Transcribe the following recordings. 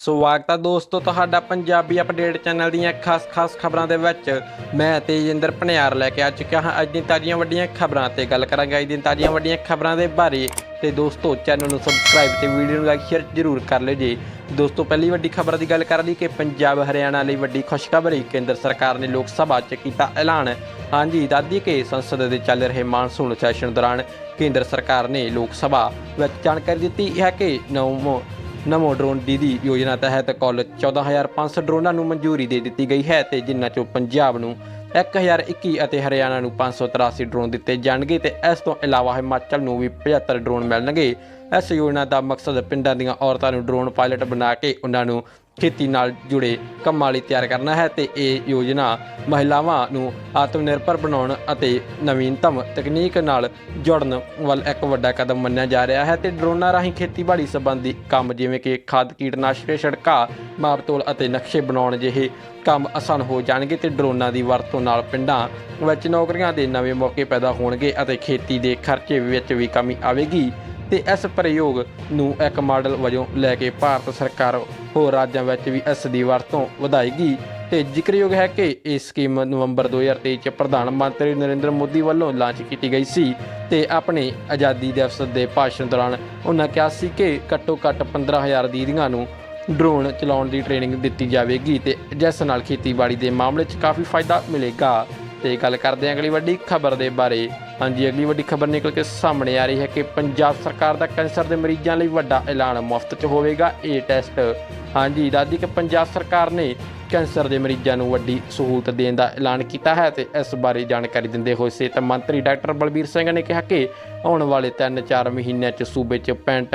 ਸਵਾਗਤ ਹੈ ਦੋਸਤੋ ਤੁਹਾਡਾ ਪੰਜਾਬੀ ਅਪਡੇਟ ਚੈਨਲ ਦੀਆਂ ਖਾਸ-ਖਾਸ ਖਬਰਾਂ ਦੇ ਵਿੱਚ। ਮੈਂ ਤੇਜਿੰਦਰ ਭਨਿਆਰ ਲੈ ਕੇ ਆ ਚੁੱਕਿਆ ਹਾਂ। ਅੱਜ ਦੀਆਂ ਤਾਜ਼ੀਆਂ ਵੱਡੀਆਂ ਖਬਰਾਂ ਤੇ ਗੱਲ ਕਰਾਂਗੇ। ਅੱਜ ਦੀਆਂ ਤਾਜ਼ੀਆਂ ਵੱਡੀਆਂ ਖਬਰਾਂ ਦੇ ਬਾਰੇ ਤੇ ਦੋਸਤੋ ਚੈਨਲ ਨੂੰ ਸਬਸਕ੍ਰਾਈਬ ਤੇ ਵੀਡੀਓ ਨੂੰ ਲਾਈਕ ਸ਼ੇਅਰ ਜ਼ਰੂਰ ਕਰ ਲਿਓ ਜੀ। ਦੋਸਤੋ ਪਹਿਲੀ ਵੱਡੀ ਖਬਰ ਦੀ ਗੱਲ ਕਰ ਲਈ ਕਿ ਪੰਜਾਬ, ਹਰਿਆਣਾ ਲਈ ਵੱਡੀ ਖੁਸ਼ਖਬਰੀ ਕੇਂਦਰ ਸਰਕਾਰ ਨੇ ਲੋਕ ਸਭਾ 'ਚ ਕੀਤਾ ਐਲਾਨ। ਹਾਂਜੀ ਦਾਦੀ ਕੇ ਸੰਸਦ ਦੇ ਚੱਲ ਰਹੇ ਮਾਨਸੂਨ ਸੈਸ਼ਨ ਦੌਰਾਨ ਕੇਂਦਰ ਸਰਕਾਰ ਨੇ ਲੋਕ ਸਭਾ ਵਿੱਚ ਜਾਣਕਾਰੀ ਦਿੱਤੀ ਹੈ ਕਿ ਨਵ ਨਮੋ ਡਰੋਨ ਦੀਦੀ ਯੋਜਨਾ ਤਹਿਤ ਕੁੱਲ 14500 ਡਰੋਨਾਂ ਨੂੰ ਮਨਜ਼ੂਰੀ ਦੇ ਦਿੱਤੀ ਗਈ ਹੈ ਤੇ ਜਿਨ੍ਹਾਂ ਚੋਂ ਪੰਜਾਬ ਨੂੰ 1021 ਅਤੇ ਹਰਿਆਣਾ ਨੂੰ 583 ਡਰੋਨ ਦਿੱਤੇ ਜਾਣਗੇ ਤੇ ਇਸ ਤੋਂ ਇਲਾਵਾ ਹਿਮਾਚਲ ਨੂੰ ਵੀ 75 ਡਰੋਨ ਮਿਲਣਗੇ। ਇਸ ਯੋਜਨਾ ਦਾ ਮਕਸਦ ਪਿੰਡਾਂ ਦੀਆਂ ਔਰਤਾਂ ਨੂੰ ਡਰੋਨ ਪਾਇਲਟ ਬਣਾ ਕੇ ਉਹਨਾਂ ਨੂੰ ਖੇਤੀ ਨਾਲ ਜੁੜੇ ਕੰਮਾਂ ਲਈ ਤਿਆਰ ਕਰਨਾ ਹੈ ਤੇ ਇਹ ਯੋਜਨਾ ਮਹਿਲਾਵਾਂ ਨੂੰ ਆਤਮ ਨਿਰਭਰ ਬਣਾਉਣ ਅਤੇ ਨਵੀਨਤਮ ਤਕਨੀਕ ਨਾਲ ਜੁੜਨ ਵੱਲ ਇੱਕ ਵੱਡਾ ਕਦਮ ਮੰਨਿਆ ਜਾ ਰਿਹਾ ਹੈ ਤੇ ਡਰੋਨਾਂ ਰਾਹੀਂ ਖੇਤੀਬਾੜੀ ਸੰਬੰਧੀ ਕੰਮ ਜਿਵੇਂ ਕਿ ਖਾਦ, ਕੀਟਨਾਸ਼ਕ ਛਿੜਕਾਅ ਮਾਪਤੋਲ ਅਤੇ ਨਕਸ਼ੇ ਬਣਾਉਣ ਜਿਹੇ ਕੰਮ ਆਸਾਨ ਹੋ ਜਾਣਗੇ ਤੇ ਡਰੋਨਾਂ ਦੀ ਵਰਤੋਂ ਨਾਲ ਪਿੰਡਾਂ ਵਿੱਚ ਨੌਕਰੀਆਂ ਦੇ ਨਵੇਂ ਮੌਕੇ ਪੈਦਾ ਹੋਣਗੇ ਅਤੇ ਖੇਤੀ ਦੇ ਖਰਚੇ ਵਿੱਚ ਵੀ ਕਮੀ ਆਵੇਗੀ। ਤੇ ਇਸ ਪ੍ਰਯੋਗ ਨੂੰ ਇੱਕ ਮਾਡਲ ਵਜੋਂ ਲੈ ਕੇ ਭਾਰਤ ਸਰਕਾਰ ਹੋਰ ਰਾਜਾਂ ਵਿੱਚ ਵੀ ਇਸ ਦੀ ਵਰਤੋਂ ਵਧਾਏਗੀ। ਤੇ ਜ਼ਿਕਰਯੋਗ ਹੈ ਕਿ ਇਹ ਸਕੀਮ ਨਵੰਬਰ 2023 ਚ ਪ੍ਰਧਾਨ ਮੰਤਰੀ ਨਰਿੰਦਰ ਮੋਦੀ ਵੱਲੋਂ ਲਾਂਚ ਕੀਤੀ ਗਈ ਸੀ ਤੇ ਆਪਣੇ ਆਜ਼ਾਦੀ ਦਿਵਸ ਦੇ ਭਾਸ਼ਣ ਦੌਰਾਨ ਉਹਨਾਂ ਕਿਹਾ ਸੀ ਕਿ ਘੱਟੋ ਘੱਟ 15000 ਦੀਦੀਆਂ ਨੂੰ ਡਰੋਨ ਚਲਾਉਣ ਦੀ ਟ੍ਰੇਨਿੰਗ ਦਿੱਤੀ ਜਾਵੇਗੀ ਤੇ ਜਿਸ ਨਾਲ ਖੇਤੀਬਾੜੀ ਦੇ ਮਾਮਲੇ 'ਚ ਕਾਫੀ ਫਾਇਦਾ ਮਿਲੇਗਾ। ਤੇ ਗੱਲ ਕਰਦੇ ਹਾਂ ਅਗਲੀ ਵੱਡੀ ਖਬਰ ਦੇ ਬਾਰੇ। ਹਾਂਜੀ, ਅਗਲੀ ਵੱਡੀ ਖਬਰ ਨਿਕਲ ਕੇ ਸਾਹਮਣੇ ਆ ਰਹੀ ਹੈ ਕਿ ਪੰਜਾਬ ਸਰਕਾਰ ਦਾ ਕੈਂਸਰ ਦੇ ਮਰੀਜ਼ਾਂ ਲਈ ਵੱਡਾ ਐਲਾਨ ਮੁਫਤ 'ਚ ਹੋਵੇਗਾ ਇਹ ਟੈਸਟ। ਹਾਂਜੀ ਦਾਦੀ ਕਿ ਪੰਜਾਬ ਸਰਕਾਰ ਨੇ ਕੈਂਸਰ ਦੇ ਮਰੀਜ਼ਾਂ ਨੂੰ ਵੱਡੀ ਸਹੂਲਤ ਦੇਣ ਦਾ ਐਲਾਨ ਕੀਤਾ ਹੈ ਤੇ ਇਸ ਬਾਰੇ ਜਾਣਕਾਰੀ ਦਿੰਦੇ ਹੋਏ ਸਿਹਤ ਮੰਤਰੀ ਡਾਕਟਰ ਬਲਬੀਰ ਸਿੰਘ ਨੇ ਕਿਹਾ ਕਿ ਆਉਣ ਵਾਲੇ 3-4 ਮਹੀਨਿਆਂ 'ਚ ਸੂਬੇ 'ਚ ਪੈਂਟ,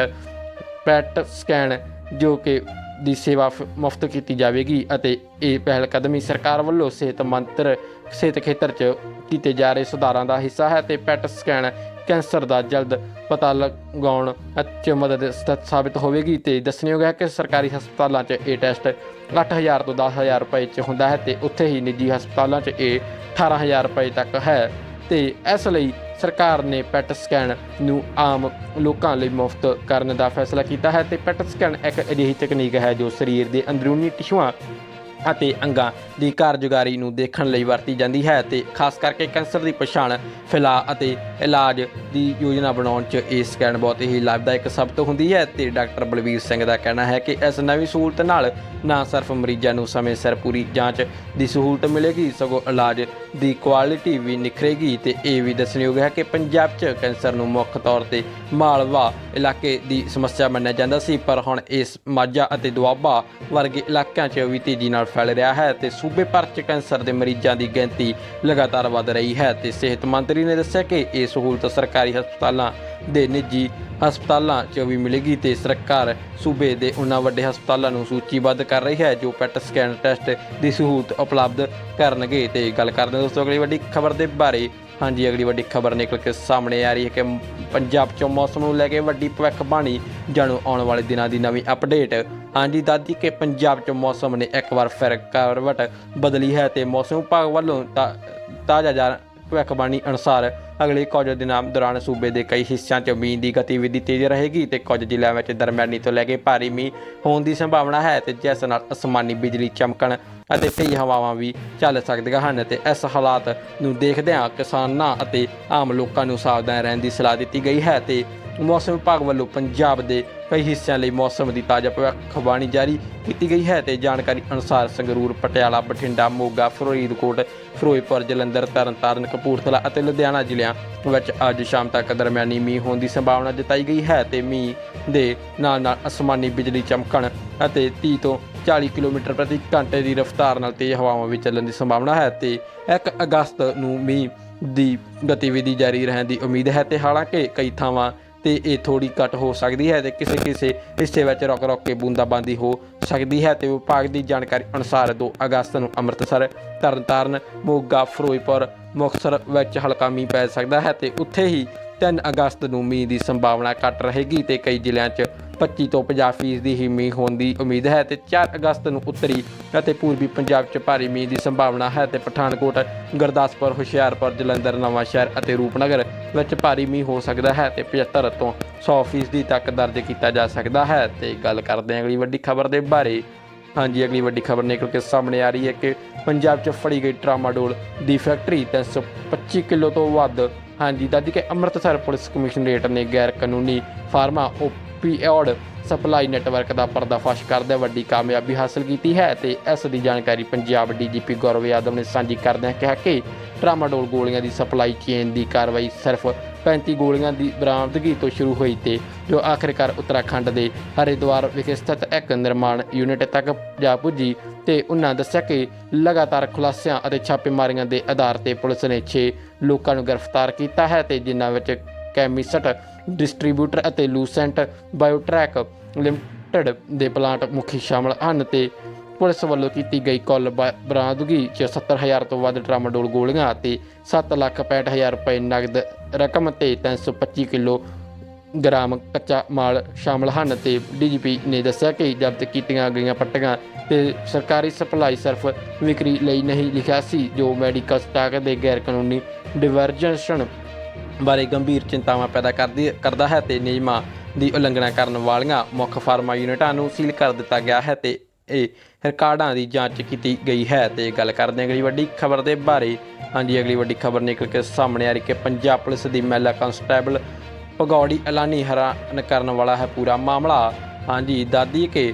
ਪੈਟ ਸਕੈਨ ਜੋ ਕਿ ਦੀ ਸੇਵਾ ਮੁਫਤ ਕੀਤੀ ਜਾਵੇਗੀ ਅਤੇ ਇਹ ਪਹਿਲ ਕਦਮੀ ਸਰਕਾਰ ਵੱਲੋਂ ਸਿਹਤ ਮੰਤਰ, ਸਿਹਤ ਖੇਤਰ 'ਚ ਕੀਤੇ ਜਾ ਰਹੇ ਸੁਧਾਰਾਂ ਦਾ ਹਿੱਸਾ ਹੈ ਤੇ ਪੈਟ ਸਕੈਨ ਕੈਂਸਰ ਦਾ ਜਲਦ ਪਤਾ ਲਗਾਉਣ ਅਤੇ ਮਦਦ ਸਾਬਿਤ ਹੋਵੇਗੀ ਤੇ ਦੱਸਣਯੋਗ ਹੈ ਕਿ ਸਰਕਾਰੀ ਹਸਪਤਾਲਾਂ 'ਚ ਇਹ ਟੈਸਟ 8000 ਤੋਂ 10000 ਰੁਪਏ 'ਚ ਹੁੰਦਾ ਹੈ ਤੇ ਉੱਥੇ ਹੀ ਨਿੱਜੀ ਹਸਪਤਾਲਾਂ 'ਚ ਇਹ 18000 ਰੁਪਏ ਤੱਕ ਹੈ ਤੇ ਇਸ ਲਈ ਸਰਕਾਰ ਨੇ ਪੈਟ ਸਕੈਨ ਨੂੰ ਆਮ ਲੋਕਾਂ ਲਈ ਮੁਫਤ ਕਰਨ ਦਾ ਫੈਸਲਾ ਕੀਤਾ ਹੈ ਤੇ ਪੈਟ ਸਕੈਨ ਇੱਕ ਅਜਿਹੀ ਤਕਨੀਕ ਹੈ ਜੋ ਸਰੀਰ ਦੇ ਅੰਦਰੂਨੀ ਟਿਸ਼ੂਆਂ ਅਤੇ ਅੰਗਾਂ ਦੀ ਕਾਰਜਕਾਰੀ ਨੂੰ ਦੇਖਣ ਲਈ ਵਰਤੀ ਜਾਂਦੀ ਹੈ ਤੇ ਖਾਸ ਕਰਕੇ ਕੈਂਸਰ ਦੀ ਪਛਾਣ, ਫੈਲਾਅ ਅਤੇ ਇਲਾਜ ਦੀ ਯੋਜਨਾ ਬਣਾਉਣ 'ਚ ਇਹ ਸਕੈਨ ਬਹੁਤ ਹੀ ਲਾਭਦਾਇਕ ਸਾਬਤ ਹੁੰਦੀ ਹੈ ਤੇ ਡਾਕਟਰ ਬਲਵੀਰ ਸਿੰਘ ਦਾ ਕਹਿਣਾ ਹੈ ਕਿ ਇਸ ਨਵੀਂ ਸਹੂਲਤ ਨਾਲ ਨਾ ਸਿਰਫ ਮਰੀਜ਼ਾਂ ਨੂੰ ਸਮੇਂ ਸਿਰ ਪੂਰੀ ਜਾਂਚ ਦੀ ਸਹੂਲਤ ਮਿਲੇਗੀ, ਸਗੋਂ ਇਲਾਜ ਦੀ ਕੁਆਲਿਟੀ ਵੀ ਨਿਖਰੇਗੀ ਤੇ ਇਹ ਵੀ ਦੱਸਣਯੋਗ ਹੈ ਕਿ ਪੰਜਾਬ 'ਚ ਕੈਂਸਰ ਨੂੰ ਮੁੱਖ ਤੌਰ ਤੇ ਮਾਲਵਾ ਇਲਾਕੇ ਦੀ ਸਮੱਸਿਆ ਮੰਨਿਆ ਜਾਂਦਾ ਸੀ, ਪਰ ਹੁਣ ਇਸ ਮਾਝਾ ਅਤੇ ਦੁਆਬਾ ਵਰਗੇ ਇਲਾਕਿਆਂ 'ਚ ਵੀ ਤੇਜ਼ੀ ਨਾਲ ਫੈਲ ਰਿਹਾ ਹੈ ਤੇ ਸੂਬੇ ਭਰ 'ਚ ਕੈਂਸਰ ਦੇ ਮਰੀਜ਼ਾਂ ਦੀ ਗਿਣਤੀ ਲਗਾਤਾਰ ਵਧ ਰਹੀ ਹੈ ਤੇ ਸਿਹਤ ਮੰਤਰੀ ਨੇ ਦੱਸਿਆ ਕਿ ਇਹ ਸਹੂਲਤ ਸਰਕਾਰੀ ਹਸਪਤਾਲਾਂ ਦੇ ਨਿੱਜੀ ਹਸਪਤਾਲਾਂ 'ਚ ਵੀ ਮਿਲੇਗੀ ਤੇ ਸਰਕਾਰ ਸੂਬੇ ਦੇ ਉਹਨਾਂ ਵੱਡੇ ਹਸਪਤਾਲਾਂ ਨੂੰ ਸੂਚੀਬੱਧ ਕਰ ਰਹੀ ਹੈ ਜੋ ਪੈਟ ਸਕੈਨ ਟੈਸਟ ਦੀ ਸਹੂਲਤ ਉਪਲਬਧ ਕਰਨਗੇ ਤੇ ਗੱਲ ਕਰਦੇ ਹਾਂ ਦੋਸਤੋ, ਅਗਲੀ ਵੱਡੀ ਖਬਰ ਦੇ ਬਾਰੇ। ਹਾਂਜੀ, ਅਗਲੀ ਵੱਡੀ ਖਬਰ ਨਿਕਲ ਕੇ ਸਾਹਮਣੇ ਆ ਰਹੀ ਹੈ ਕਿ ਪੰਜਾਬ 'ਚੋਂ ਮੌਸਮ ਨੂੰ ਲੈ ਕੇ ਵੱਡੀ ਭਵਿੱਖਬਾਣੀ। ਜਾਣੋ ਆਉਣ ਵਾਲੇ ਦਿਨਾਂ ਦੀ ਨਵੀਂ ਅਪਡੇਟ ਹਾਂਜੀ, ਦਾਦੀ, ਕਿ ਪੰਜਾਬ 'ਚ ਮੌਸਮ ਨੇ ਇੱਕ ਵਾਰ ਫਿਰ ਕਰਵਟ ਬਦਲੀ ਹੈ ਤੇ ਮੌਸਮ ਵਿਭਾਗ ਵੱਲੋਂ ਤਾ- ਤਾਜ਼ਾ ਜਾਣ ਭਵਿੱਖਬਾਣੀ ਅਨੁਸਾਰ ਅਗਲੇ ਕੁਝ ਦਿਨਾਂ ਦੌਰਾਨ ਸੂਬੇ ਦੇ ਕਈ ਹਿੱਸਿਆਂ 'ਚ ਮੀਂਹ ਦੀ ਗਤੀਵਿਧੀ ਤੇਜ਼ ਰਹੇਗੀ ਤੇ ਕੁਝ ਜ਼ਿਲ੍ਹਿਆਂ ਵਿੱਚ ਦਰਮਿਆਨੀ ਤੋਂ ਲੈ ਕੇ ਭਾਰੀ ਮੀਂਹ ਹੋਣ ਦੀ ਸੰਭਾਵਨਾ ਹੈ ਤੇ ਜਿਸ ਨਾਲ ਅਸਮਾਨੀ ਬਿਜਲੀ ਚਮਕਣ ਅਤੇ ਤੇਜ਼ ਹਵਾਵਾਂ ਵੀ ਚੱਲ ਸਕਦੀਆਂ ਹਨ ਤੇ ਇਸ ਹਾਲਾਤ ਨੂੰ ਦੇਖਦਿਆਂ ਕਿਸਾਨਾਂ ਅਤੇ ਆਮ ਲੋਕਾਂ ਨੂੰ ਸਾਵਧਾਨ ਰਹਿਣ ਦੀ ਸਲਾਹ ਦਿੱਤੀ ਗਈ ਹੈ ਤੇ ਮੌਸਮ ਵਿਭਾਗ ਵੱਲੋਂ ਪੰਜਾਬ ਦੇ ਕਈ ਹਿੱਸਿਆਂ ਲਈ ਮੌਸਮ ਦੀ ਤਾਜ਼ਾ ਭਵਿੱਖਬਾਣੀ ਜਾਰੀ ਕੀਤੀ ਗਈ ਹੈ ਤੇ ਜਾਣਕਾਰੀ ਅਨੁਸਾਰ ਸੰਗਰੂਰ, ਪਟਿਆਲਾ, ਬਠਿੰਡਾ, ਮੋਗਾ ਫਰੀਦਕੋਟ ਫਿਰੋਜ਼ਪੁਰ, ਜਲੰਧਰ, ਤਰਨਤਾਰਨ, ਕਪੂਰਥਲਾ ਅਤੇ ਲੁਧਿਆਣਾ ਜ਼ਿਲ੍ਹਿਆਂ ਵਿੱਚ ਅੱਜ ਸ਼ਾਮ ਤੱਕ ਦਰਮਿਆਨੀ ਮੀਂਹ ਹੋਣ ਦੀ ਸੰਭਾਵਨਾ ਜਤਾਈ ਗਈ ਹੈ ਤੇ ਮੀਂਹ ਦੇ ਨਾਲ ਨਾਲ ਅਸਮਾਨੀ ਬਿਜਲੀ ਚਮਕਣ ਅਤੇ 30 ਤੋਂ 40 ਕਿਲੋਮੀਟਰ ਪ੍ਰਤੀ ਘੰਟੇ ਦੀ ਰਫ਼ਤਾਰ ਨਾਲ ਤੇਜ਼ ਹਵਾਵਾਂ ਵੀ ਚੱਲਣ ਦੀ ਸੰਭਾਵਨਾ ਹੈ ਤੇ 1 ਅਗਸਤ ਨੂੰ ਮੀਂਹ ਦੀ ਗਤੀਵਿਧੀ ਜਾਰੀ ਰਹਿਣ ਦੀ ਉਮੀਦ ਹੈ ਤੇ ਹਾਲਾਂਕਿ ਕਈ ਥਾਵਾਂ ਤੇ ਇਹ ਥੋੜੀ ਘੱਟ ਹੋ ਸਕਦੀ ਹੈ ਤੇ ਕਿਸੇ ਕਿਸੇ ਹਿੱਸੇ ਵਿੱਚ ਰੁਕ ਰੁਕ ਕੇ ਬੂੰਦਾਬਾਂਦੀ ਹੋ ਸਕਦੀ ਹੈ ਤੇ ਵਿਭਾਗ ਦੀ ਜਾਣਕਾਰੀ ਅਨੁਸਾਰ 2 ਅਗਸਤ ਨੂੰ ਅੰਮ੍ਰਿਤਸਰ, ਤਰਨਤਾਰਨ, ਮੋਗਾ, ਫਿਰੋਜ਼ਪੁਰ, ਮੁਕਤਸਰ ਵਿੱਚ ਹਲਕਾ ਮੀਂਹ ਪੈ ਸਕਦਾ ਹੈ ਤੇ ਉੱਥੇ ਹੀ 3 ਅਗਸਤ ਨੂੰ ਮੀਂਹ ਦੀ ਸੰਭਾਵਨਾ ਘੱਟ ਰਹੇਗੀ ਤੇ ਕਈ ਜ਼ਿਲ੍ਹਿਆਂ 'ਚ 25 ਤੋਂ 50 ਫੀਸਦੀ ਹੀ ਮੀਂਹ ਹੋਣ ਦੀ ਉਮੀਦ ਹੈ ਤੇ 4 ਅਗਸਤ ਨੂੰ ਉੱਤਰੀ ਅਤੇ ਪੂਰਬੀ ਪੰਜਾਬ 'ਚ ਭਾਰੀ ਮੀਂਹ ਦੀ ਸੰਭਾਵਨਾ ਹੈ ਤੇ ਪਠਾਨਕੋਟ, ਗੁਰਦਾਸਪੁਰ, ਹੁਸ਼ਿਆਰਪੁਰ, ਜਲੰਧਰ ਨਵਾਂਸ਼ਹਿਰ ਅਤੇ ਰੂਪਨਗਰ ਵਿੱਚ ਭਾਰੀ ਮੀਂਹ ਹੋ ਸਕਦਾ ਹੈ ਤੇ 75 ਤੋਂ 100 ਫੀਸਦੀ ਤੱਕ ਦਰਜ ਕੀਤਾ ਜਾ ਸਕਦਾ ਹੈ ਤੇ ਗੱਲ ਕਰਦੇ ਹਾਂ ਅਗਲੀ ਵੱਡੀ ਖਬਰ ਦੇ ਬਾਰੇ। ਹਾਂਜੀ, ਅਗਲੀ ਵੱਡੀ ਖਬਰ ਨਿਕਲ ਕੇ ਸਾਹਮਣੇ ਆ ਰਹੀ ਹੈ ਕਿ ਪੰਜਾਬ 'ਚ ਫੜੀ ਗਈ ਟਰਾਮਾਡੋਲ ਦੀ ਫੈਕਟਰੀ 325 ਕਿਲੋ ਤੋਂ ਵੱਧ ਹਾਂਜੀ, ਦੱਸਦੀ ਕੇ ਅੰਮ੍ਰਿਤਸਰ ਪੁਲਿਸ ਕਮਿਸ਼ਨਰੇਟ ਨੇ ਗੈਰ ਕਾਨੂੰਨੀ ਫਾਰਮਾ ਓਪੀਓਡ ਸਪਲਾਈ ਨੈਟਵਰਕ ਦਾ ਪਰਦਾਫਾਸ਼ ਕਰਦੇ ਵੱਡੀ ਕਾਮਯਾਬੀ ਹਾਸਲ ਕੀਤੀ ਹੈ ਤੇ ਇਸ ਦੀ ਜਾਣਕਾਰੀ ਪੰਜਾਬ ਡੀਜੀਪੀ ਗੌਰਵ ਯਾਦਵ ਨੇ ਸਾਂਝੀ ਕਰਦਿਆਂ ਕਿਹਾ ਕਿ ਟਰਾਮਾਡੋਲ ਗੋਲੀਆਂ ਦੀ ਸਪਲਾਈ ਚੇਨ ਦੀ ਕਾਰਵਾਈ ਸਿਰਫ 35 ਗੋਲੀਆਂ ਦੀ ਬਰਾਮਦਗੀ ਤੋਂ ਸ਼ੁਰੂ ਹੋਈ ਤੇ ਜੋ ਆਖਿਰਕਾਰ ਉੱਤਰਾਖੰਡ ਦੇ ਹਰਿਦੁਆਰ ਵਿਖੇ ਸਥਿਤ ਇੱਕ ਨਿਰਮਾਣ ਯੂਨਿਟ ਤੱਕ ਜਾ ਪੁੱਜੀ ਤੇ ਉਹਨਾਂ ਦੱਸਿਆ ਕਿ ਲਗਾਤਾਰ ਖੁਲਾਸਿਆਂ ਅਤੇ ਛਾਪੇਮਾਰੀਆਂ ਦੇ ਆਧਾਰ ਤੇ ਪੁਲਿਸ ਨੇ 6 ਲੋਕਾਂ ਨੂੰ ਗ੍ਰਿਫਤਾਰ ਕੀਤਾ ਹੈ ਤੇ ਜਿਨ੍ਹਾਂ ਵਿੱਚ ਕੈਮਿਸਟ, ਡਿਸਟ੍ਰੀਬਿਊਟਰ ਅਤੇ ਲੂਸੈਂਟ ਬਾਇਓਟ੍ਰੈਕ ਲਿਮਟਿਡ ਦੇ ਪਲਾਂਟ ਮੁਖੀ ਸ਼ਾਮਲ ਹਨ ਤੇ ਪੁਲਿਸ ਵੱਲੋਂ ਕੀਤੀ ਗਈ ਕੁੱਲ ਬ- ਬਰਾਮਦਗੀ 'ਚ 70000 ਤੋਂ ਵੱਧ ਟਰਾਮਾਡੋਲ ਗੋਲੀਆਂ ਅਤੇ 765000 ਰੁਪਏ ਨਗਦ ਰਕਮ ਤੇ 325 ਕਿਲੋ ਗ੍ਰਾਮ ਕੱਚਾ ਮਾਲ ਸ਼ਾਮਲ ਹਨ ਤੇ ਡੀਜੀਪੀ ਨੇ ਦੱਸਿਆ ਕਿ ਜ਼ਬਤ ਕੀਤੀਆਂ ਗਈਆਂ ਪੱਟੀਆਂ ਤੇ ਸਰਕਾਰੀ ਸਪਲਾਈ ਸਿਰਫ ਵਿਕਰੀ ਲਈ ਨਹੀਂ ਲਿਖਿਆ ਸੀ, ਜੋ ਮੈਡੀਕਲ ਸਟਾਕ ਦੇ ਗੈਰ ਕਾਨੂੰਨੀ ਡਿਵਰਜਨਸ਼ਨ ਬਾਰੇ ਗੰਭੀਰ ਚਿੰਤਾਵਾਂ ਪੈਦਾ ਕਰਦੀ, ਕਰਦਾ ਹੈ ਤੇ ਨਿਯਮਾਂ ਦੀ ਉਲੰਘਣਾ ਕਰਨ ਵਾਲੀਆਂ ਮੁੱਖ ਫਾਰਮਾ ਯੂਨਿਟਾਂ ਨੂੰ ਸੀਲ ਕਰ ਦਿੱਤਾ ਗਿਆ ਹੈ ਤੇ ਇਹ ਰਿਕਾਰਡਾਂ ਦੀ ਜਾਂਚ ਕੀਤੀ ਗਈ ਹੈ ਤੇ ਗੱਲ ਕਰਦੇ ਹਾਂ ਅਗਲੀ ਵੱਡੀ ਖਬਰ ਦੇ ਬਾਰੇ। ਹਾਂਜੀ, ਅਗਲੀ ਵੱਡੀ ਖਬਰ ਨਿਕਲ ਕੇ ਸਾਹਮਣੇ ਆ ਰਹੀ ਕਿ ਪੰਜਾਬ ਪੁਲਿਸ ਦੀ ਮਹਿਲਾ ਕਾਂਸਟੇਬਲ ਭਗੌੜੀ ਐਲਾਨੀ ਹੈਰਾਨ ਕਰਨ ਵਾਲਾ ਹੈ ਪੂਰਾ ਮਾਮਲਾ। ਹਾਂਜੀ ਦਾਦੀ ਕੇ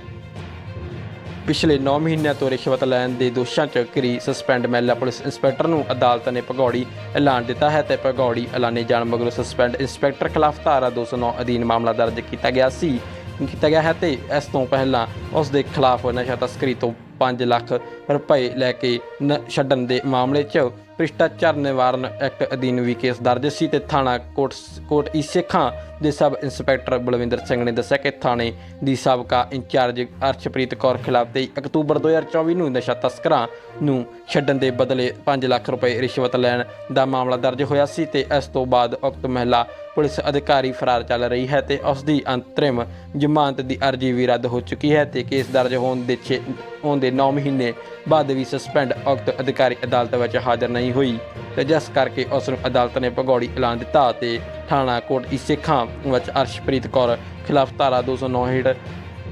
ਪਿਛਲੇ 9 ਮਹੀਨਿਆਂ ਤੋਂ ਰਿਸ਼ਵਤ ਲੈਣ ਦੇ ਦੋਸ਼ਾਂ 'ਚ ਘਿਰੀ ਸਸਪੈਂਡ ਮਹਿਲਾ ਪੁਲਿਸ ਇੰਸਪੈਕਟਰ ਨੂੰ ਅਦਾਲਤ ਨੇ ਭਗੌੜੀ ਐਲਾਨ ਦਿੱਤਾ ਹੈ ਤੇ ਭਗੌੜੀ ਐਲਾਨੇ ਜਾਣ ਮਗਰੋਂ ਸਸਪੈਂਡ ਇੰਸਪੈਕਟਰ ਖਿਲਾਫ ਧਾਰਾ 209 ਅਧੀਨ ਮਾਮਲਾ ਦਰਜ ਕੀਤਾ ਗਿਆ ਸੀ। ਕੀਤਾ ਗਿਆ ਹੈ ਤੇ ਇਸ ਤੋਂ ਪਹਿਲਾਂ ਉਸ ਦੇ ਖਿਲਾਫ ਨਸ਼ਾ ਤਸਕਰੀ ਤੋਂ 5 ਲੱਖ ਰੁਪਏ ਲੈ ਕੇ ਨ- ਛੱਡਣ ਦੇ ਮਾਮਲੇ 'ਚ ਭ੍ਰਿਸ਼ਟਾਚਾਰ ਨਿਵਾਰਨ ਐਕਟ ਅਧੀਨ ਵੀ ਕੇਸ ਦਰਜ ਸੀ ਤੇ ਥਾਣਾ ਕੋਟ ਕੋਟ ਈਸੇਖਾਂ ਦੇ ਸਬ ਇੰਸਪੈਕਟਰ ਬਲਵਿੰਦਰ ਸਿੰਘ ਨੇ ਦੱਸਿਆ ਕਿ ਥਾਣੇ ਦੀ ਸਾਬਕਾ ਇੰਚਾਰਜ ਅਰਸ਼ਪ੍ਰੀਤ ਕੌਰ ਖਿਲਾਫ 23 ਅਕਤੂਬਰ 2024 ਨੂੰ ਨਸ਼ਾ ਤਸਕਰਾਂ ਨੂੰ ਛੱਡਣ ਦੇ ਬਦਲੇ 5 ਲੱਖ ਰੁਪਏ ਰਿਸ਼ਵਤ ਲੈਣ ਦਾ ਮਾਮਲਾ ਦਰਜ ਹੋਇਆ ਸੀ ਤੇ ਇਸ ਤੋਂ ਬਾਅਦ ਉਕਤ ਮਹਿਲਾ ਪੁਲਿਸ ਅਧਿਕਾਰੀ ਫਰਾਰ ਚੱਲ ਰਹੀ ਹੈ ਤੇ ਉਸ ਦੀ ਅੰਤਰਿਮ ਜ਼ਮਾਨਤ ਦੀ ਅਰਜ਼ੀ ਵੀ ਰੱਦ ਹੋ ਚੁੱਕੀ ਹੈ ਤੇ ਕੇਸ ਦਰਜ ਹੋਣ ਦੇ 6 ਹੋਣ ਦੇ 9 ਮਹੀਨੇ ਬਾਅਦ ਵੀ ਸਸਪੈਂਡ ਉਕਤ ਅਧਿਕਾਰੀ ਅਦਾਲਤ ਵਿੱਚ ਹਾਜ਼ਰ ਨਹੀਂ ਹੋਈ ਤੇ ਜਿਸ ਕਰਕੇ ਉਸ ਨੂੰ ਅਦਾਲਤ ਨੇ ਭਗੌੜੀ ਐਲਾਨ ਦਿੱਤਾ ਤੇ ਥਾਣਾ ਕੋਟ ਈਸੇਖਾਂ ਵਿੱਚ ਅਰਸ਼ਪ੍ਰੀਤ ਕੌਰ ਖਿਲਾਫ ਧਾਰਾ 209 ਹੇਠ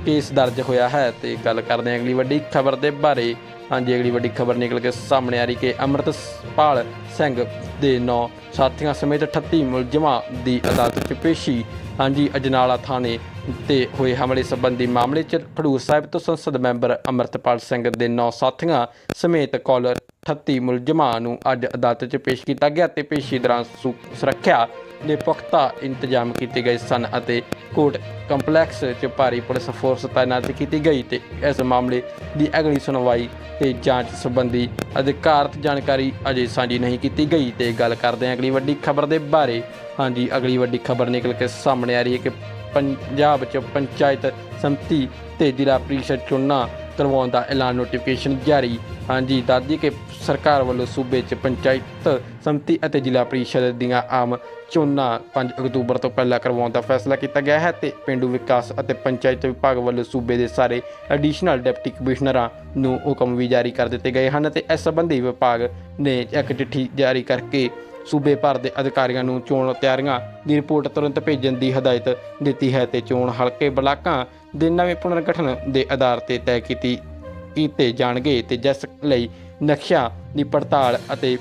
ਕੇਸ ਦਰਜ ਹੋਇਆ ਹੈ ਤੇ ਗੱਲ ਕਰਦੇ ਹਾਂ ਅਗਲੀ ਵੱਡੀ ਖਬਰ ਦੇ ਬਾਰੇ। ਹਾਂਜੀ, ਅਗਲੀ ਵੱਡੀ ਖਬਰ ਨਿਕਲ ਕੇ ਸਾਹਮਣੇ ਆ ਰਹੀ ਕਿ ਅੰਮ੍ਰਿਤਪਾਲ ਸਿੰਘ ਦੇ ਨੌ ਸਾਥੀਆਂ ਸਮੇਤ 38 ਮੁਲਜ਼ਮਾਂ ਦੀ ਅਦਾਲਤ 'ਚ ਪੇਸ਼ੀ ਹਾਂਜੀ, ਅਜਨਾਲਾ ਥਾਣੇ ਤੇ ਹੋਏ ਹਮਲੇ ਸੰਬੰਧੀ ਮਾਮਲੇ 'ਚ ਖਡੂਰ ਸਾਹਿਬ ਤੋਂ ਸੰਸਦ ਮੈਂਬਰ ਅੰਮ੍ਰਿਤਪਾਲ ਸਿੰਘ ਦੇ ਨੌ ਸਾਥੀਆਂ ਸਮੇਤ ਕੁੱਲ 38 ਮੁਲਜ਼ਮਾਂ ਨੂੰ ਅੱਜ ਅਦਾਲਤ 'ਚ ਪੇਸ਼ ਕੀਤਾ ਗਿਆ ਤੇ ਪੇਸ਼ੀ ਦੌਰਾਨ ਸੁ- ਸੁਰੱਖਿਆ ਦੇ ਪੁਖਤਾ ਇੰਤਜ਼ਾਮ ਕੀਤੇ ਗਏ ਸਨ ਅਤੇ ਕੋਰਟ ਕੰਪਲੈਕਸ 'ਚ ਭਾਰੀ ਪੁਲਿਸ ਫੋਰਸ ਤਾਇਨਾਤ ਕੀਤੀ ਗਈ ਤੇ ਇਸ ਮਾਮਲੇ ਦੀ ਅਗਲੀ ਸੁਣਵਾਈ ਤੇ ਜਾਂਚ ਸੰਬੰਧੀ ਅਧਿਕਾਰਤ ਜਾਣਕਾਰੀ ਅਜੇ ਸਾਂਝੀ ਨਹੀਂ ਕੀਤੀ ਗਈ ਤੇ ਗੱਲ ਕਰਦੇ ਹਾਂ ਅਗਲੀ ਵੱਡੀ ਖਬਰ ਦੇ ਬਾਰੇ। ਹਾਂਜੀ, ਅਗਲੀ ਵੱਡੀ ਖਬਰ ਨਿਕਲ ਕੇ ਸਾਹਮਣੇ ਆ ਰਹੀ ਹੈ ਕਿ ਪੰਜਾਬ 'ਚ ਪੰਚਾਇਤ ਸੰਮਤੀ ਤੇ ਜ਼ਿਲ੍ਹਾ ਪ੍ਰੀਸ਼ਦ ਚੋਣਾਂ ਕਰਵਾਉਣ ਦਾ ਐਲਾਨ ਨੋਟੀਫਿਕੇਸ਼ਨ ਜਾਰੀ। ਹਾਂਜੀ ਦਾਦੀ ਕਿ ਸਰਕਾਰ ਵੱਲੋਂ ਸੂਬੇ 'ਚ ਪੰਚਾਇਤ, ਸੰਮਤੀ ਅਤੇ ਜ਼ਿਲ੍ਹਾ ਪ੍ਰੀਸ਼ਦ ਦੀਆਂ ਆਮ ਚੋਣਾਂ 5 ਅਕਤੂਬਰ ਤੋਂ ਪਹਿਲਾਂ ਕਰਵਾਉਣ ਦਾ ਫੈਸਲਾ ਕੀਤਾ ਗਿਆ ਹੈ ਤੇ ਪਿੰਡੂ ਵਿਕਾਸ ਅਤੇ ਪੰਚਾਇਤ ਵਿਭਾਗ ਵੱਲੋਂ ਸੂਬੇ ਦੇ ਸਾਰੇ ਐਡੀਸ਼ਨਲ ਡਿਪਟੀ ਕਮਿਸ਼ਨਰਾਂ ਨੂੰ ਹੁਕਮ ਵੀ ਜਾਰੀ ਕਰ ਦਿੱਤੇ ਗਏ ਹਨ ਤੇ ਇਸ ਸੰਬੰਧੀ ਵਿਭਾਗ ਨੇ ਇੱਕ ਚਿੱਠੀ ਜਾਰੀ ਕਰਕੇ ਸੂਬੇ ਭਰ ਦੇ ਅਧਿਕਾਰੀਆਂ ਨੂੰ ਚੋਣ ਤਿਆਰੀਆਂ ਦੀ ਰਿਪੋਰਟ ਤੁਰੰਤ ਭੇਜਣ ਦੀ ਹਦਾਇਤ ਦਿੱਤੀ ਹੈ ਤੇ ਚੋਣ ਹਲਕੇ ਬਲਾਕਾਂ ਦੇ ਨਵੇਂ ਪੁਨਰਗਠਨ ਦੇ ਆਧਾਰ ਤੇ ਤੈਅ ਕੀਤੀ, ਕੀਤੇ ਜਾਣਗੇ ਤੇ ਜਿਸ ਲਈ ਨਕਸ਼ਾ ਦੀ ਪੜਤਾਲ ਅਤੇ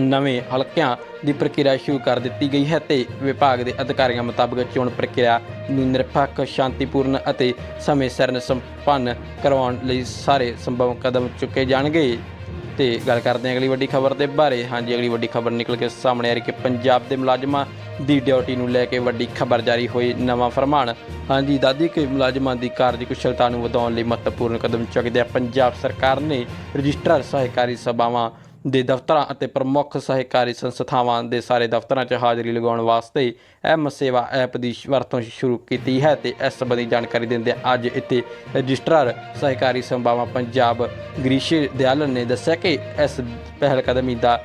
ਨਵੇਂ ਹਲਕਿਆਂ ਦੀ ਪ੍ਰਕਿਰਿਆ ਸ਼ੁਰੂ ਕਰ ਦਿੱਤੀ ਗਈ ਹੈ ਤੇ ਵਿਭਾਗ ਦੇ ਅਧਿਕਾਰੀਆਂ ਮੁਤਾਬਕ ਚੋਣ ਪ੍ਰਕਿਰਿਆ ਨੂੰ ਨਿਰਪੱਖ, ਸ਼ਾਂਤੀਪੂਰਨ ਅਤੇ ਸਮੇਂ ਸਿਰ ਸੰਪੰਨ ਕਰਵਾਉਣ ਲਈ ਸਾਰੇ ਸੰਭਵ ਕਦਮ ਚੁੱਕੇ ਜਾਣਗੇ। ਤੇ ਗੱਲ ਕਰਦੇ ਹਾਂ ਅਗਲੀ ਵੱਡੀ ਖਬਰ ਦੇ ਬਾਰੇ। ਹਾਂਜੀ, ਅਗਲੀ ਵੱਡੀ ਖਬਰ ਨਿਕਲ ਕੇ ਸਾਹਮਣੇ ਆ ਰਹੀ ਕਿ ਪੰਜਾਬ ਦੇ ਮੁਲਾਜ਼ਮਾਂ ਦੀ ਡਿਊਟੀ ਨੂੰ ਲੈ ਕੇ ਵੱਡੀ ਖਬਰ ਜਾਰੀ ਹੋਈ ਨਵਾਂ ਫਰਮਾਨ। ਹਾਂਜੀ ਦਾਦੀ ਕਿ ਮੁਲਾਜ਼ਮਾਂ ਦੀ ਕਾਰਜਕੁਸ਼ਲਤਾ ਨੂੰ ਵਧਾਉਣ ਲਈ ਮਹੱਤਵਪੂਰਨ ਕਦਮ ਚੁੱਕਦਿਆਂ ਪੰਜਾਬ ਸਰਕਾਰ ਨੇ ਰਜਿਸਟਰ ਸਹਿਕਾਰੀ ਸਭਾਵਾਂ ਦੇ ਦਫ਼ਤਰਾਂ ਅਤੇ ਪ੍ਰਮੁੱਖ ਸਹਿਕਾਰੀ ਸੰਸਥਾਵਾਂ ਦੇ ਸਾਰੇ ਦਫ਼ਤਰਾਂ 'ਚ ਹਾਜ਼ਰੀ ਲਗਾਉਣ ਵਾਸਤੇ ਐਮ ਸੇਵਾ ਐਪ ਦੀ ਵਰਤੋਂ ਸ਼ੁਰੂ ਕੀਤੀ ਹੈ ਤੇ ਇਸ ਸੰਬੰਧੀ ਜਾਣਕਾਰੀ ਦਿੰਦੇ ਅੱਜ ਇੱਥੇ ਰਜਿਸਟਰਾਰ ਸਹਿਕਾਰੀ ਸਭਾਵਾਂ ਪੰਜਾਬ ਗ੍ਰੀਸ਼ੇ ਦਿਆਲਨ ਨੇ ਦੱਸਿਆ ਕਿ ਇਸ ਪਹਿਲ ਕਦਮੀ ਦਾ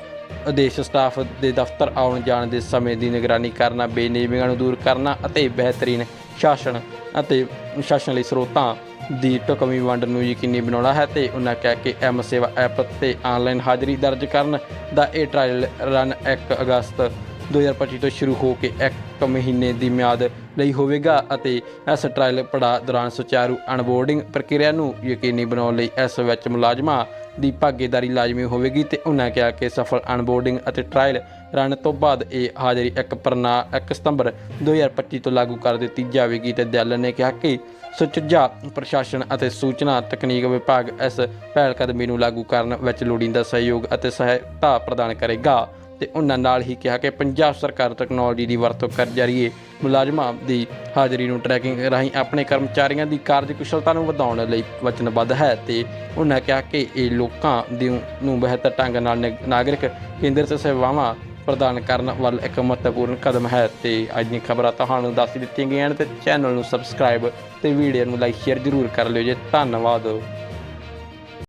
ਆਦੇਸ਼ ਸਟਾਫ ਦੇ ਦਫ਼ਤਰ ਆਉਣ ਜਾਣ ਦੇ ਸਮੇਂ ਦੀ ਨਿਗਰਾਨੀ ਕਰਨਾ ਬੇਨਿਯਮੀਆਂ ਨੂੰ ਦੂਰ ਕਰਨਾ ਅਤੇ ਬਿਹਤਰੀਨ ਸ਼ਾਸਨ ਅਤੇ ਸ਼ਾਸਨ ਲਈ ਸਰੋਤਾਂ ਦੀ ਢੁਕਵੀਂ ਵੰਡ ਨੂੰ ਯਕੀਨੀ ਬਣਾਉਣਾ ਹੈ ਤੇ ਉਹਨਾਂ ਕਿਹਾ ਕਿ ਐਮ ਸੇਵਾ ਐਪ ਤੇ ਆਨਲਾਈਨ ਹਾਜ਼ਰੀ ਦਰਜ ਕਰਨ ਦਾ ਇਹ ਟ੍ਰਾਇਲ ਰਨ 1 ਅਗਸਤ 2025 ਤੋਂ ਸ਼ੁਰੂ ਹੋ ਕੇ ਇੱਕ ਮਹੀਨੇ ਦੀ ਮਿਆਦ ਲਈ ਹੋਵੇਗਾ ਅਤੇ ਇਸ ਟ੍ਰਾਇਲ ਪੜਾਅ ਦੌਰਾਨ ਸੁਚਾਰੂ ਅਨਬੋਰਡਿੰਗ ਪ੍ਰਕਿਰਿਆ ਨੂੰ ਯਕੀਨੀ ਬਣਾਉਣ ਲਈ ਇਸ ਵਿੱਚ ਮੁਲਾਜ਼ਮਾਂ ਦੀ ਭਾਗੀਦਾਰੀ ਲਾਜ਼ਮੀ ਹੋਵੇਗੀ ਤੇ ਉਹਨਾਂ ਕਿਹਾ ਕਿ ਸਫਲ ਅਨਬੋਰਡਿੰਗ ਅਤੇ ਟ੍ਰਾਇਲ ਰਨ ਤੋਂ ਬਾਅਦ ਇਹ ਹਾਜ਼ਰੀ ਇੱਕ ਪ੍ਰਣਾ 1 ਸਤੰਬਰ 2025 ਤੋਂ ਲਾਗੂ ਕਰ ਦਿੱਤੀ ਜਾਵੇਗੀ ਤੇ ਦਿਆਲਨ ਨੇ ਕਿਹਾ ਕਿ ਸੁਚੱਜਾ ਪ੍ਰਸ਼ਾਸਨ ਅਤੇ ਸੂਚਨਾ ਤਕਨੀਕ ਵਿਭਾਗ ਇਸ ਪਹਿਲਕਦਮੀ ਨੂੰ ਲਾਗੂ ਕਰਨ ਵਿੱਚ ਲੋੜੀਂਦਾ ਸਹਿਯੋਗ ਅਤੇ ਸਹਾਇਤਾ ਪ੍ਰਦਾਨ ਕਰੇਗਾ। ਤੇ ਉਹਨਾਂ ਨਾਲ ਹੀ ਕਿਹਾ ਕਿ ਪੰਜਾਬ ਸਰਕਾਰ ਟੈਕਨੋਲੋਜੀ ਦੀ ਵਰਤੋਂ ਕਰ ਜਰੀਏ ਮੁਲਾਜ਼ਮਾਂ ਦੀ ਹਾਜ਼ਰੀ ਨੂੰ ਟਰੈਕਿੰਗ ਰਾਹੀਂ ਆਪਣੇ ਕਰਮਚਾਰੀਆਂ ਦੀ ਕਾਰਜਕੁਸ਼ਲਤਾ ਨੂੰ ਵਧਾਉਣ ਲਈ ਵਚਨਬੱਧ ਹੈ ਤੇ ਉਹਨਾਂ ਕਿਹਾ ਕਿ ਇਹ ਲੋਕਾਂ ਦੀ ਨੂੰ ਬਿਹਤਰ ਢੰਗ ਨਾਲ ਨਿਗ- ਨਾਗਰਿਕ ਕੇਂਦਰਿਤ ਸੇਵਾਵਾਂ ਪ੍ਰਦਾਨ ਕਰਨ ਵੱਲ ਇੱਕ ਮਹੱਤਵਪੂਰਨ ਕਦਮ ਹੈ ਤੇ ਅੱਜ ਦੀਆਂ ਖਬਰਾਂ ਤੁਹਾਨੂੰ ਦੱਸ ਦਿੱਤੀਆਂ ਗਈਆਂ ਨੇ ਤੇ ਚੈਨਲ ਨੂੰ ਸਬਸਕ੍ਰਾਈਬ ਤੇ ਵੀਡੀਓ ਨੂੰ ਲਾਈਕ, ਸ਼ੇਅਰ ਜ਼ਰੂਰ ਕਰ ਲਿਓ ਜੀ। ਧੰਨਵਾਦ।